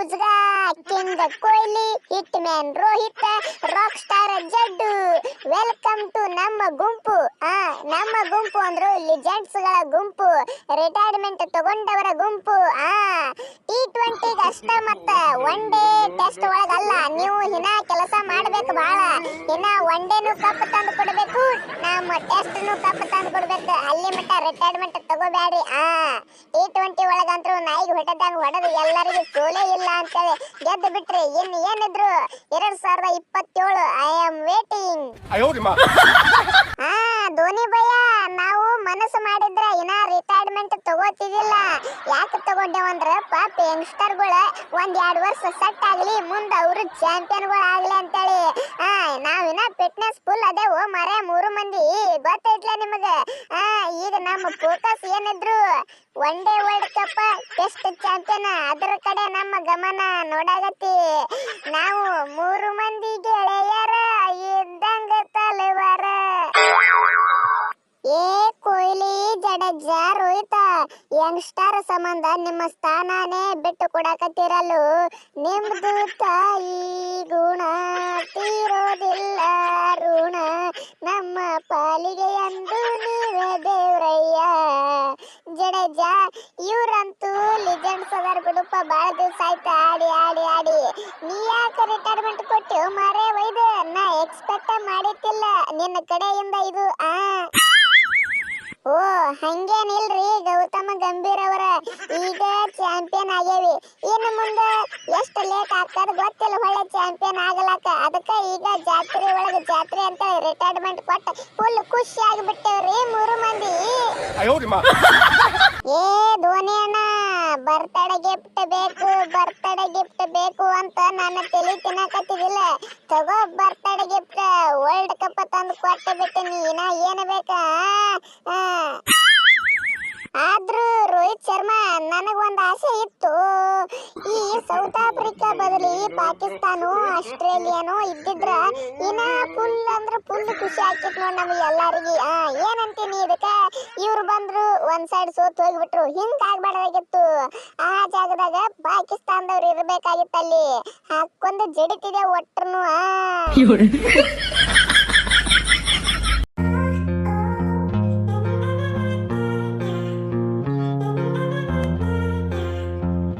ಔಜ್ಗಾ king Kohli hitman Rohit rock star Jaddu. Welcome to ನಮ್ಮ ಗುಂಪು. ಆ, ನಮ್ಮ ಗುಂಪು ಅಂದ್ರು ಲಿಜೆಂಡ್ಸ್ಗಳ ಗುಂಪು. ರಿಟೈರ್ಮೆಂಟ್ ತಗೊಂಡವರ ಗುಂಪು. ಆ ಟಿ ಟ್ವೆಂಟಿಗೆ ಅಷ್ಟ ಮತ್ತ ಒನ್ ಡೇ ಟೆಸ್ಟ್ ಒಳಗಲ್ಲ, ನೀವು ಇನ್ನ ಕೆಲಸ ಮಾಡ್ಬೇಕು ಬಹಳ ಇನ್ನ ಒನ್ ಡೇನು ಕಪ್ ತಂದು ಕೊಡಬೇಕು, ನಮ್ಮ ಟೆಸ್ಟ್ನು ಕಪ್ ತಂದು ಕೊಡಬೇಕು. ಅಲ್ಲಿ ಮಟ್ಟ ರಿಟೈರ್ಮೆಂಟ್ ತಗೋಬೇಡ್ರಿ ಆ ಟಿ ಟ್ವೆಂಟಿ ಒಳಗಂತ್ರು ನಾಯಿಗೆ ಹೊಡೆದಂಗ ಹೊಡೆದು ಎಲ್ಲರಿಗೂ ಸೋಲೇ ಇಲ್ಲ ಅಂತೇಳಿ ಗೆದ್ದು ಬಿಟ್ರಿ. ಇನ್ ಏನಿದ್ರು ಎರಡ್ ಸಾವಿರದ ಇಪ್ಪತ್ತೇಳು ಐ ಆಮ್ ವೇಟಿಂಗ್ ರಿಟೈರ್ಮೆಂಟ್ ಯಾಕೆ ತಗೊಂಡೆ ಅಂದ್ರೆ ಪಾಪ ಯಂಗ್ಸ್ಟರ್ಗಳ ಒಂದ್ ಎರಡ್ ವರ್ಷ ಸೆಟ್ ಆಗ್ಲಿ, ಮುಂದ ಅವರು ಚಾಂಪಿಯನ್ಗಳು ಆಗ್ಲಿ ಅಂತೇಳಿ. ಆ ನಾವಿನ ಫಿಟ್ನೆಸ್ ಫುಲ್ ಅದೇವು, ಮರೆ ಮೂರು ಮಂದಿ. ಗೊತ್ತೈತ್ಲ ನಿಮಗೆ? ಆ, ಈಗ ನಮ್ಮ ಫೋಕಸ್ ಏನಿದ್ರು one day world cup test champion ಅದರ ಕಡೆ ನಮ್ಮ ಗಮನ ನೋಡಾಗತ್ತಿ. ನಾವು ಮೂರು ಮಂದಿ ಗೆಳೆಯರ, ಇದ್ದಂಗ ತಲೆವಾರ. ಏ ಕೊಹ್ಲಿ ಜಡೇಜಾ ರೋಹಿತ ಯಂಗ್ಸ್ಟರ್ ಸಂಬಂಧ ನಿಮ್ಮ ಸ್ಥಾನನೇ ಬಿಟ್ಟು ಕೊಡಕತ್ತಿರಲು ನಿಮ್ದು ತಾಯಿ ಗುಣ ತೀರೋದಿಲ್ಲ. ಋಣ ನಮ್ಮ ಪಾಲಿಗೆ ಎಂದು ನೀವೇ ದೇವ್ರಯ್ಯ. ಜಡೇಜಾ, ಇವ್ರಂತೂ ಲಿಜೆಂಡ್ಸ್ ಅದಾರ ಬಿಡುಪ್ಪ ಬಾಳ ದಿವಸ ಆಯ್ತು? ಆಡಿ ಆಡಿ ಆಡಿ. ನೀ ಯಾಕೆ ರಿಟೈರ್ಮೆಂಟ್ ಕೊಟ್ಟು ಮರೆ ಒಯ್ದು? ನಾ ಎಕ್ಸ್ಪೆಕ್ಟ್ ಮಾಡಿತ್ತಿಲ್ಲ ನಿನ್ನ ಕಡೆಯಿಂದ ಇದು, ಆ. ಓ ಹಂಗೇನಿಲ್ರಿ ಗೌತಮ ಗಂಭೀರ್ ಅವರ ಈಗ ಚಾಂಪಿಯನ್ ಆಗೇವಿ ಇನ್ನು ಮುಂದೆ ಎಷ್ಟು ಲೇಟ್ ಆಗ್ತದ ಗೊತ್ತಿಲ್ಲ ಒಳ್ಳೆ ಚಾಂಪಿಯನ್ ಆಗಲಾಕ ಅದಕ್ಕೆ ಈಗ ಜಾತ್ರೆ ಒಳಗ ಜಾತ್ರೆ ಅಂತ ರಿಟೈರ್ಮೆಂಟ್ ಕೊಟ್ಟ ಫುಲ್ ಖುಷಿ ಆಗಿಬಿಟ್ಟೇವ್ರಿ ಮೂರು ಮಂದಿ. ಏ ಧೋನಿ ಅಣ್ಣ ಬರ್ತಡೆ ಗಿಫ್ಟ್ ಬೇಕು ಬರ್ತಡೆ ಗಿಫ್ಟ್ ಬೇಕು ಅಂತ ನನ್ನ ತಲೆ ತಿನ್ನಕತ್ತಿದಿಲ್ಲ ತಗೋ ಬರ್ತ ಬರ್ತಡೇ ವರ್ಲ್ಡ್ ಕಪ್ ತಂದು ಕೊಟ್ಟೆ ಬಿಟ್ಟಿನಿ ಇನ್ನ ಏನು ಬೇಕಾ. ಆದ್ರೂ ರೋಹಿತ್ ಶರ್ಮಾ ನನಗೊಂದು ಆಸೆ ಇತ್ತು ಸೌತ್ ಆಫ್ರಿಕಾ ಬದಲಿ ಪಾಕಿಸ್ತಾನ, ಆಸ್ಟ್ರೇಲಿಯಾನೋ ಇದ್ದಿದ್ರ ಇನ್ನ ಫುಲ್ ಅಂದ್ರೆ ಫುಲ್ ಖುಷಿ ಆಗ್ತಿತ್ತು ನೋಡಿ ನಮಗೆ ಎಲ್ಲಾರಿಗೆ. ಆ, ಏನಂತೀನಿ ಇದಕ್ಕ? ಇವ್ರು ಬಂದ್ರು ಒಂದ್ ಸೈಡ್ ಸೋತ್ ಹೋಗ್ಬಿಟ್ರು. ಹಿಂಗ್ ಆಗ್ಬಾರ್ದಾಗಿತ್ತು. ಆ ಜಾಗದಾಗ ಪಾಕಿಸ್ತಾನದವ್ರು ಇರ್ಬೇಕಾಗಿತ್ತಲ್ಲಿ. ಹಾಕೊಂದು ಜಡಿತಿದೆ ಒಟ್ರು ಆ.